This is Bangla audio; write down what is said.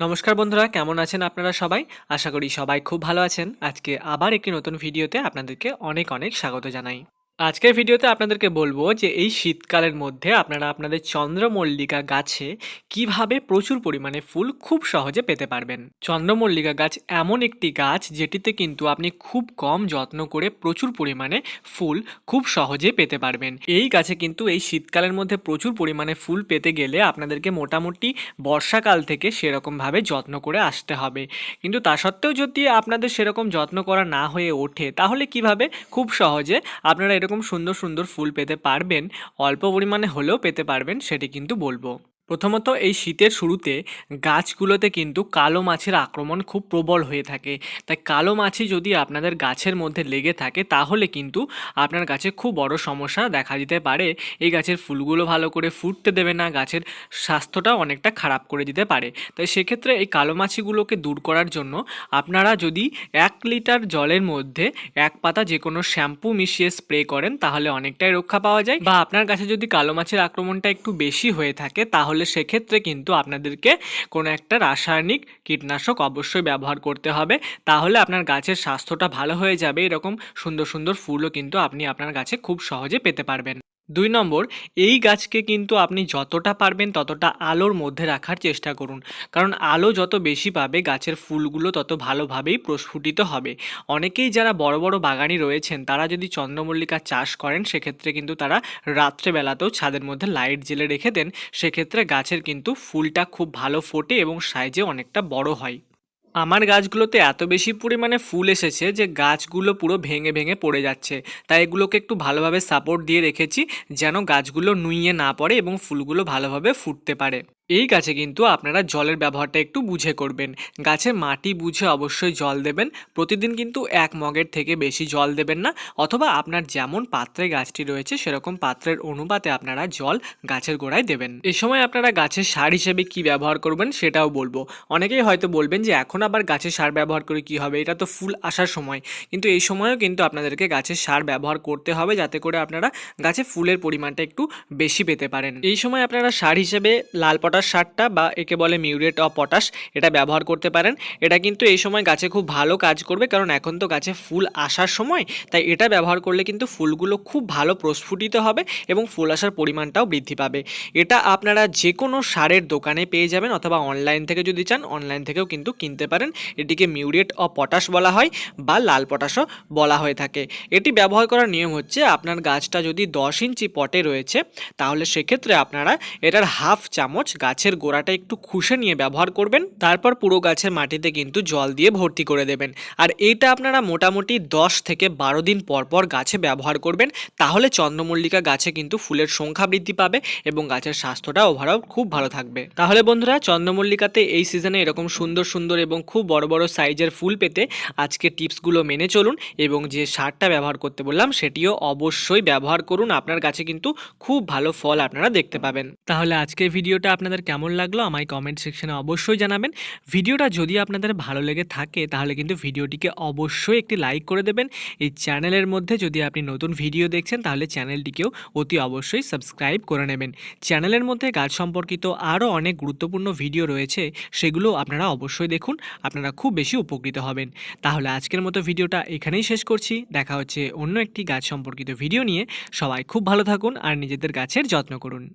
নমস্কার বন্ধুরা, কেমন আছেন আপনারা সবাই? আশা করি সবাই খুব ভালো আছেন। আজকে আবার একটি নতুন ভিডিওতে আপনাদেরকে অনেক অনেক স্বাগত জানাই। আজকের ভিডিওতে আপনাদেরকে বলব যে এই শীতকালের মধ্যে আপনারা আপনাদের চন্দ্রমল্লিকা গাছে কীভাবে প্রচুর পরিমাণে ফুল খুব সহজে পেতে পারবেন। চন্দ্রমল্লিকা গাছ এমন একটি গাছ যেটিতে কিন্তু আপনি খুব কম যত্ন করে প্রচুর পরিমাণে ফুল খুব সহজে পেতে পারবেন। এই গাছে কিন্তু এই শীতকালের মধ্যে প্রচুর পরিমাণে ফুল পেতে গেলে আপনাদেরকে মোটামুটি বর্ষাকাল থেকে সেরকমভাবে যত্ন করে আসতে হবে। কিন্তু তা সত্ত্বেও যদি আপনাদের সেরকম যত্ন করা না হয়ে ওঠে, তাহলে কীভাবে খুব সহজে আপনারা এরকম সুন্দর সুন্দর ফুল পেতে পারবেন অল্প পরিমাণে হলেও পেতে পারবেন সেটি কিন্তু বলব। প্রথমত এই শীতের শুরুতে গাছগুলোতে কিন্তু কালো মাছের আক্রমণ খুব প্রবল হয়ে থাকে। তাই কালো মাছি যদি আপনাদের গাছের মধ্যে লেগে থাকে, তাহলে কিন্তু আপনার গাছে খুব বড় সমস্যা দেখা দিতে পারে। এই গাছের ফুলগুলো ভালো করে ফুটতে দেবে না, গাছের স্বাস্থ্যটাও অনেকটা খারাপ করে দিতে পারে। তাই সেক্ষেত্রে এই কালো মাছিগুলোকে দূর করার জন্য আপনারা যদি এক লিটার জলের মধ্যে এক পাতা যে কোনো শ্যাম্পু মিশিয়ে স্প্রে করেন, তাহলে অনেকটাই রক্ষা পাওয়া যায়। বা আপনার কাছে যদি কালো মাছের আক্রমণটা একটু বেশি হয়ে থাকে, তাহলে সেক্ষেত্রে কিন্তু আপনাদেরকে কোনো একটা রাসায়নিক কীটনাশক অবশ্যই ব্যবহার করতে হবে। তাহলে আপনার গাছের স্বাস্থ্যটা ভালো হয়ে যাবে, এরকম সুন্দর সুন্দর ফুলও কিন্তু আপনি আপনার গাছে খুব সহজে পেতে পারবেন। দুই নম্বর, এই গাছকে কিন্তু আপনি যতটা পারবেন ততটা আলোর মধ্যে রাখার চেষ্টা করুন। কারণ আলো যত বেশি পাবে, গাছের ফুলগুলো তত ভালোভাবেই প্রস্ফুটিত হবে। অনেকেই যারা বড় বড় বাগানি রয়েছেন, তারা যদি চন্দ্রমল্লিকা চাষ করেন, সেক্ষেত্রে কিন্তু তারা রাত্রেবেলাতেও ছাদের মধ্যে লাইট জেলে রেখে দেন। সেক্ষেত্রে গাছের কিন্তু ফুলটা খুব ভালো ফোটে এবং সাইজে অনেকটা বড় হয়। আমার গাছগুলোতে এত বেশি পরিমাণে ফুল এসেছে যে গাছগুলো পুরো ভেঙে ভেঙে পড়ে যাচ্ছে। তাই এগুলোকে একটু ভালোভাবে সাপোর্ট দিয়ে রেখেছি, যেন গাছগুলো নুইয়ে না পড়ে এবং ফুলগুলো ভালোভাবে ফুটতে পারে। এই গাছে কিন্তু আপনারা জলের ব্যবহারটা একটু বুঝে করবেন। গাছে মাটি বুঝে অবশ্যই জল দেবেন। প্রতিদিন কিন্তু এক মগের থেকে বেশি জল দেবেন না। অথবা আপনার যেমন পাত্রে গাছটি রয়েছে, সেরকম পাত্রের অনুপাতে আপনারা জল গাছের গোড়ায় দেবেন। এ সময় আপনারা গাছের সার হিসেবে কি ব্যবহার করবেন সেটাও বলব। অনেকেই হয়তো বলবেন যে, এখন আবার গাছের সার ব্যবহার করে কি হবে? এটা তো ফুল আসার সময়। কিন্তু এই সময়ও কিন্তু আপনাদেরকে গাছের সার ব্যবহার করতে হবে, যাতে করে আপনারা গাছে ফুলের পরিমাণটা একটু বেশি পেতে পারেন। এই সময় আপনারা সার হিসেবে লাল পটাশ সারটা বা একে বলে মিউরেট অফ পটাশ এটা ব্যবহার করতে পারেন। এটা কিন্তু এই সময় গাছে খুব ভালো কাজ করবে কারণ এখন তো গাছে ফুল আসার সময়, তাই এটা ব্যবহার করলে কিন্তু ফুলগুলো খুব ভালো প্রস্ফুটিত হবে এবং ফুল আসার পরিমাণটাও বৃদ্ধি পাবে। এটা আপনারা যে কোনো সারের দোকানে পেয়ে যাবেন অথবা অনলাইন থেকে যদি চান, অনলাইন থেকেও কিন্তু কিনতে পারেন। এটিকে মিউরেট অফ পটাশ বলা হয় বা লাল পটাশও বলা হয়ে থাকে। এটি ব্যবহার করার নিয়ম হচ্ছে আপনার গাছটা যদি দশ ইঞ্চি পটে রয়েছে, তাহলে সেক্ষেত্রে আপনারা এটার হাফ চামচ গাছের গোড়াটা একটু খুশে নিয়ে ব্যবহার করবেন, তারপর পুরো গাছের মাটিতে কিন্তু জল দিয়ে ভর্তি করে দেবেন। আর এইটা আপনারা মোটামুটি দশ থেকে বারো দিন পর পর গাছে ব্যবহার করবেন, তাহলে চন্দ্রমল্লিকা গাছে কিন্তু ফুলের সংখ্যা বৃদ্ধি পাবে এবং গাছের স্বাস্থ্যটা ওভারঅল খুব ভালো থাকবে। তাহলে বন্ধুরা, চন্দ্রমল্লিকাতে এই সিজনে এরকম সুন্দর সুন্দর এবং খুব বড় বড় সাইজের ফুল পেতে আজকে টিপসগুলো মেনে চলুন এবং যে সারটা ব্যবহার করতে বললাম সেটিও অবশ্যই ব্যবহার করুন। আপনার গাছে কিন্তু খুব ভালো ফল আপনারা দেখতে পাবেন। তাহলে আজকের ভিডিওটা আপনাদের কেমন লাগল আমায় কমেন্ট সেকশনে অবশ্যই জানাবেন। ভিডিওটা যদি আপনাদের ভালো লেগে থাকে, তাহলে কিন্তু ভিডিওটিকে অবশ্যই একটি লাইক করে দেবেন। এই চ্যানেলের মধ্যে যদি আপনি নতুন ভিডিও দেখছেন, তাহলে চ্যানেলটিকেও অতি অবশ্যই সাবস্ক্রাইব করে নেবেন। চ্যানেলের মধ্যে গাছ সম্পর্কিত আরও অনেক গুরুত্বপূর্ণ ভিডিও রয়েছে, সেগুলো আপনারা অবশ্যই দেখুন, আপনারা খুব বেশি উপকৃত হবেন। তাহলে আজকের মতো ভিডিওটা এখানেই শেষ করছি। দেখা হচ্ছে অন্য একটি গাছ সম্পর্কিত ভিডিও নিয়ে। সবাই খুব ভালো থাকুন আর নিজেদের গাছের যত্ন করুন।